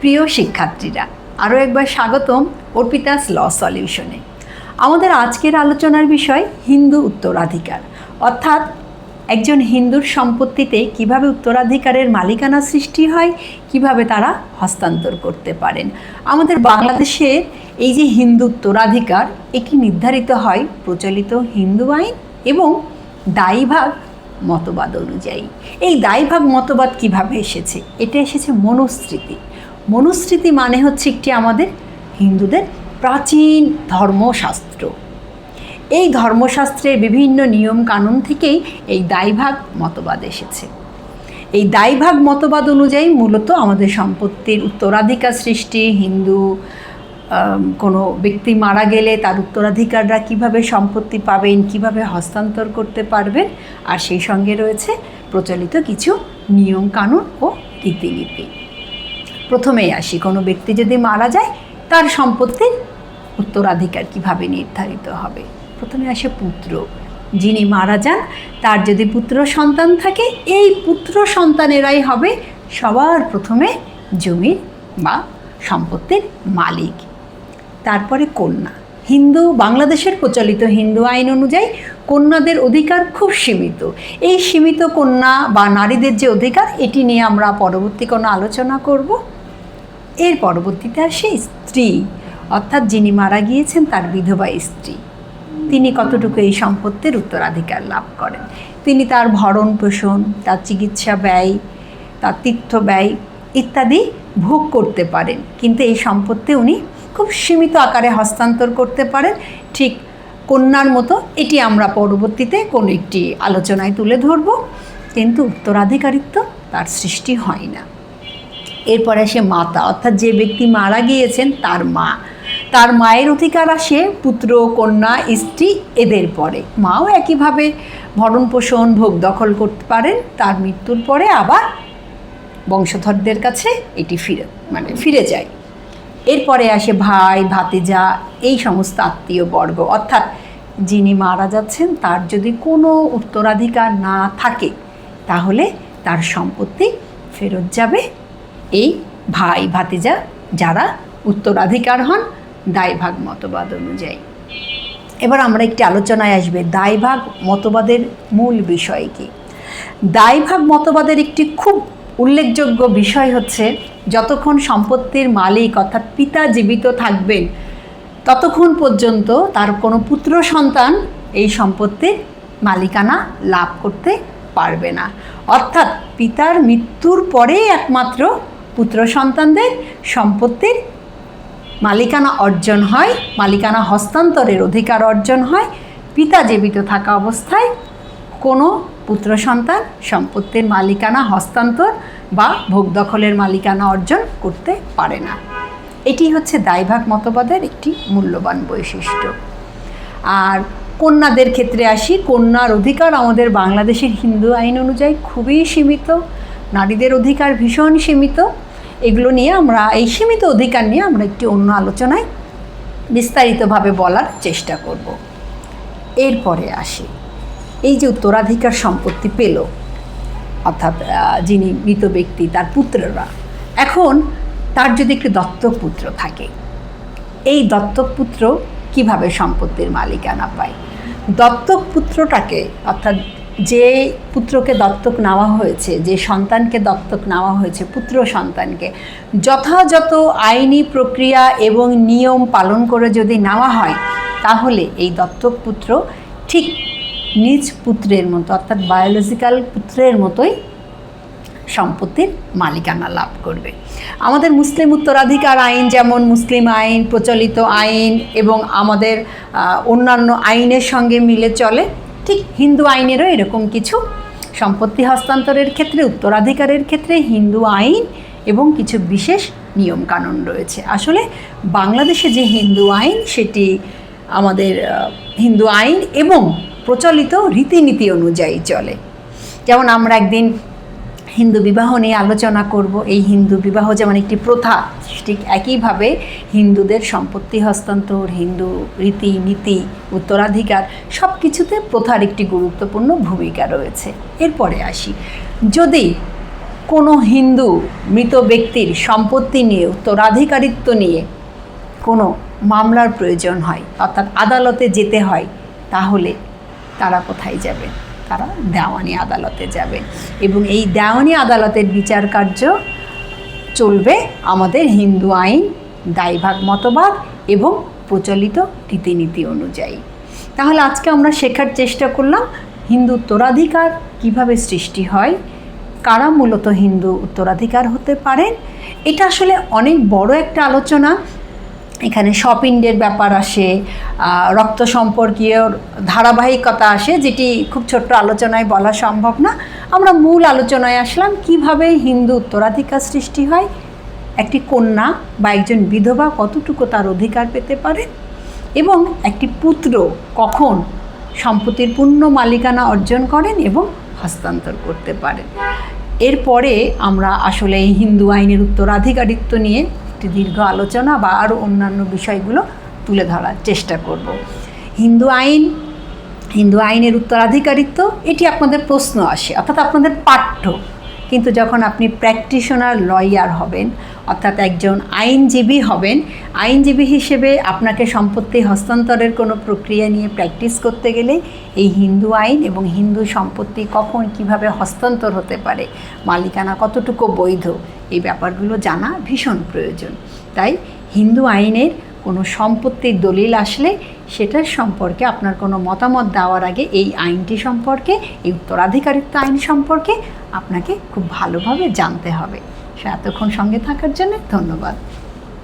প্রিয় শিক্ষার্থীরা আরও একবার স্বাগতম অর্পিতাস ল সলিউশনে। আমাদের আজকের আলোচনার বিষয় হিন্দু উত্তরাধিকার। অর্থাৎ একজন হিন্দুর সম্পত্তিতে কীভাবে উত্তরাধিকারের মালিকানা সৃষ্টি হয়, কীভাবে তারা হস্তান্তর করতে পারেন। আমাদের বাংলাদেশের এই যে হিন্দু উত্তরাধিকার, এটি নির্ধারিত হয় প্রচলিত হিন্দু আইন এবং দায়ীভাগ মতবাদ অনুযায়ী। এই দায়ভাগ মতবাদ কীভাবে এসেছে? এটা এসেছে মনুস্মৃতি মনুস্মৃতি মানে হচ্ছে একটি আমাদের হিন্দুদের প্রাচীন ধর্মশাস্ত্র। এই ধর্মশাস্ত্রের বিভিন্ন নিয়ম কানুন থেকেই এই দায়ভাগ মতবাদ এসেছে। এই দায়ভাগ মতবাদ অনুযায়ী মূলত আমাদের সম্পত্তির উত্তরাধিকার সৃষ্টি, হিন্দু কোনো ব্যক্তি মারা গেলে তার উত্তরাধিকাররা কীভাবে সম্পত্তি পাবেন, কীভাবে হস্তান্তর করতে পারবেন, আর সেই সঙ্গে রয়েছে প্রচলিত কিছু নিয়ম কানুন ও রীতিনীতি। প্রথমেই আসি। কোনো ব্যক্তি যদি মারা যায়, তার সম্পত্তির উত্তরাধিকার কীভাবে নির্ধারিত হবে? প্রথমে আসে পুত্র। যিনি মারা যান, তার যদি পুত্র সন্তান থাকে, এই পুত্র সন্তানেরাই হবে সবার প্রথমে জমির বা সম্পত্তির মালিক। তারপরে কন্যা। হিন্দু, বাংলাদেশের প্রচলিত হিন্দু আইন অনুযায়ী কন্যাদের অধিকার খুব সীমিত। এই সীমিত কন্যা বা নারীদের যে অধিকার, এটি নিয়ে আমরা পরবর্তী কোনো আলোচনা করব। এর পরবর্তীতে আসে স্ত্রী, অর্থাৎ যিনি মারা গিয়েছেন তার বিধবা স্ত্রী। তিনি কতটুকু এই সম্পত্তির উত্তরাধিকার লাভ করেন? তিনি তার ভরণ পোষণ, তার চিকিৎসা ব্যয়, তার তীর্থ ব্যয় ইত্যাদি ভোগ করতে পারেন। কিন্তু এই সম্পত্তি উনি খুব সীমিত আকারে হস্তান্তর করতে পারেন। ঠিক কন্যার মতো এটি আমরা পরবর্তীতে কোনো একটি আলোচনায় তুলে ধরব। কিন্তু উত্তরাধিকারিত্ব তার সৃষ্টি হয় না। এরপরে আসে মাতা, অর্থাৎ যে ব্যক্তি মারা গিয়েছেন তার মা। তার মায়ের অধিকার আসে পুত্র, কন্যা, স্ত্রী এদের পরে। মাও একইভাবে ভরণ পোষণ, ভোগ দখল করতে পারেন, তার মৃত্যুর পরে আবার বংশধরদের কাছে এটি ফিরে মানে ফিরে যায়। এরপরে আসে ভাই, ভাতিজা, এই সমস্ত আত্মীয় বর্গ। অর্থাৎ যিনি মারা যাচ্ছেন, তার যদি কোনো উত্তরাধিকার না থাকে, তাহলে তার সম্পত্তি ফেরত যাবে এই ভাই ভাতিজা যারা উত্তরাধিকার হন, দায়ভাগ মতবাদ অনুযায়ী। এবার আমরা একটি আলোচনায় আসবে দায়ভাগ মতবাদের মূল বিষয় কি। দায়ভাগ মতবাদের একটি খুব উল্লেখযোগ্য বিষয় হচ্ছে, যতক্ষণ সম্পত্তির মালিক অর্থাৎ পিতা জীবিত থাকবেন, ততক্ষণ পর্যন্ত তার কোনো পুত্র সন্তান এই সম্পত্তির মালিকানা লাভ করতে পারবে না। অর্থাৎ পিতার মৃত্যুর পরেই একমাত্র পুত্র সন্তানদের সম্পত্তির মালিকানা অর্জন হয়, মালিকানা হস্তান্তরের অধিকার অর্জন হয়। পিতা জীবিত থাকা অবস্থায় কোনো পুত্র সন্তান সম্পত্তির মালিকানা, হস্তান্তর বা ভোগ দখলের মালিকানা অর্জন করতে পারে না। এটি হচ্ছে দায়ভাগ মতবাদের একটি মূল্যবান বৈশিষ্ট্য। আর কন্যাদের ক্ষেত্রে আসি, কন্যার অধিকার আমাদের বাংলাদেশের হিন্দু আইন অনুযায়ী খুবই সীমিত, নারীদের অধিকার ভীষণ সীমিত। এগুলো নিয়ে আমরা, এই সীমিত অধিকার নিয়ে আমরা একটি অন্য আলোচনায় বিস্তারিতভাবে বলার চেষ্টা করব। এরপরে আসি। এই যে উত্তরাধিকার সম্পত্তি পেল, অর্থাৎ যিনি মৃত ব্যক্তি, তার পুত্ররা। এখন তার যদি একটি দত্তক পুত্র থাকে, এই দত্তক পুত্র কীভাবে সম্পত্তির মালিকানা পায়? দত্তক পুত্রটাকে, অর্থাৎ যে পুত্রকে দত্তক নেওয়া হয়েছে, যে সন্তানকে দত্তক নেওয়া হয়েছে, পুত্র সন্তানকে, যথাযথ আইনি প্রক্রিয়া এবং নিয়ম পালন করে যদি নেওয়া হয়, তাহলে এই দত্তক পুত্র ঠিক নিজ পুত্রের মতো, অর্থাৎ বায়োলজিক্যাল পুত্রের মতোই সম্পত্তির মালিকানা লাভ করবে। আমাদের মুসলিম উত্তরাধিকার আইন যেমন মুসলিম আইন, প্রচলিত আইন এবং আমাদের অন্যান্য আইনের সঙ্গে মিলে চলে ঠিক হিন্দু আইনেরও এরকম কিছু সম্পত্তি হস্তান্তরের ক্ষেত্রে, উত্তরাধিকারের ক্ষেত্রে হিন্দু আইন এবং কিছু বিশেষ নিয়মকানুন রয়েছে। আসলে বাংলাদেশে যে হিন্দু আইন, সেটি আমাদের হিন্দু আইন এবং প্রচলিত রীতিনীতি অনুযায়ী চলে। যেমন আমরা একদিন হিন্দু বিবাহ নিয়ে আলোচনা করব। এই হিন্দু বিবাহ যেমন একটি প্রথা, ঠিক একইভাবে হিন্দুদের সম্পত্তি হস্তান্তর, হিন্দু রীতি, নীতি, উত্তরাধিকার সব কিছুতে প্রথার একটি গুরুত্বপূর্ণ ভূমিকা রয়েছে। এরপরে আসি। যদি কোনো হিন্দু মৃত ব্যক্তির সম্পত্তি নিয়ে, উত্তরাধিকারিত্ব নিয়ে কোনো মামলার প্রয়োজন হয়, অর্থাৎ আদালতে যেতে হয়, তাহলে তারা কোথায় যাবেন তারা দেওয়ানি আদালতে যাবে। এবং এই দেওয়ানি আদালতের বিচার কার্য চলবে আমাদের হিন্দু আইন, দায়ভাগ মতবাদ এবং প্রচলিত রীতিনীতি অনুযায়ী। তাহলে আজকে আমরা শেখার চেষ্টা করলাম হিন্দু উত্তরাধিকার কীভাবে সৃষ্টি হয়, কারা মূলত হিন্দু উত্তরাধিকার হতে পারেন। এটা আসলে অনেক বড় একটা আলোচনা। এখানে শপিন্ডের ব্যাপার আসে রক্ত সম্পর্কীয় ধারাবাহিকতা আসে, যেটি খুব ছোট্ট আলোচনায় বলা সম্ভব না। আমরা মূল আলোচনায় আসলাম, কীভাবে হিন্দু উত্তরাধিকার সৃষ্টি হয়? একটি কন্যা বা একজন বিধবা কতটুকু তার অধিকার পেতে পারে? এবং একটি পুত্র কখন সম্পত্তির পূর্ণ মালিকানা অর্জন করেন এবং হস্তান্তর করতে পারেন? এরপরে আমরা আসলে এই হিন্দু আইনের উত্তরাধিকারিত্ব নিয়ে একটি দীর্ঘ আলোচনা বা আরও অন্যান্য বিষয়গুলো তুলে ধরার চেষ্টা করব। হিন্দু আইন, হিন্দু আইনের উত্তরাধিকারিত্ব, এটি আপনাদের প্রশ্ন আসে, অর্থাৎ আপনাদের পাঠ্য। কিন্তু যখন আপনি প্র্যাকটিশনার লয়ার হবেন, অর্থাৎ একজন আইনজীবী হবেন, আইনজীবী হিসেবে আপনাকে সম্পত্তি হস্তান্তরের কোনো প্রক্রিয়া নিয়ে প্র্যাকটিস করতে গেলে এই হিন্দু আইন এবং হিন্দু সম্পত্তি কখন কীভাবে হস্তান্তর হতে পারে, মালিকানা কতটুকু বৈধ, এই ব্যাপারগুলো জানা ভীষণ প্রয়োজন। তাই হিন্দু আইনের কোনো সম্পত্তির দলিল আসলে সেটার সম্পর্কে আপনার কোনো মতামত দেওয়ার আগে এই আইনটি সম্পর্কে, এই উত্তরাধিকারিত্ব আইন সম্পর্কে আপনাকে খুব ভালোভাবে জানতে হবে। সে এতক্ষণ সঙ্গে থাকার জন্য ধন্যবাদ।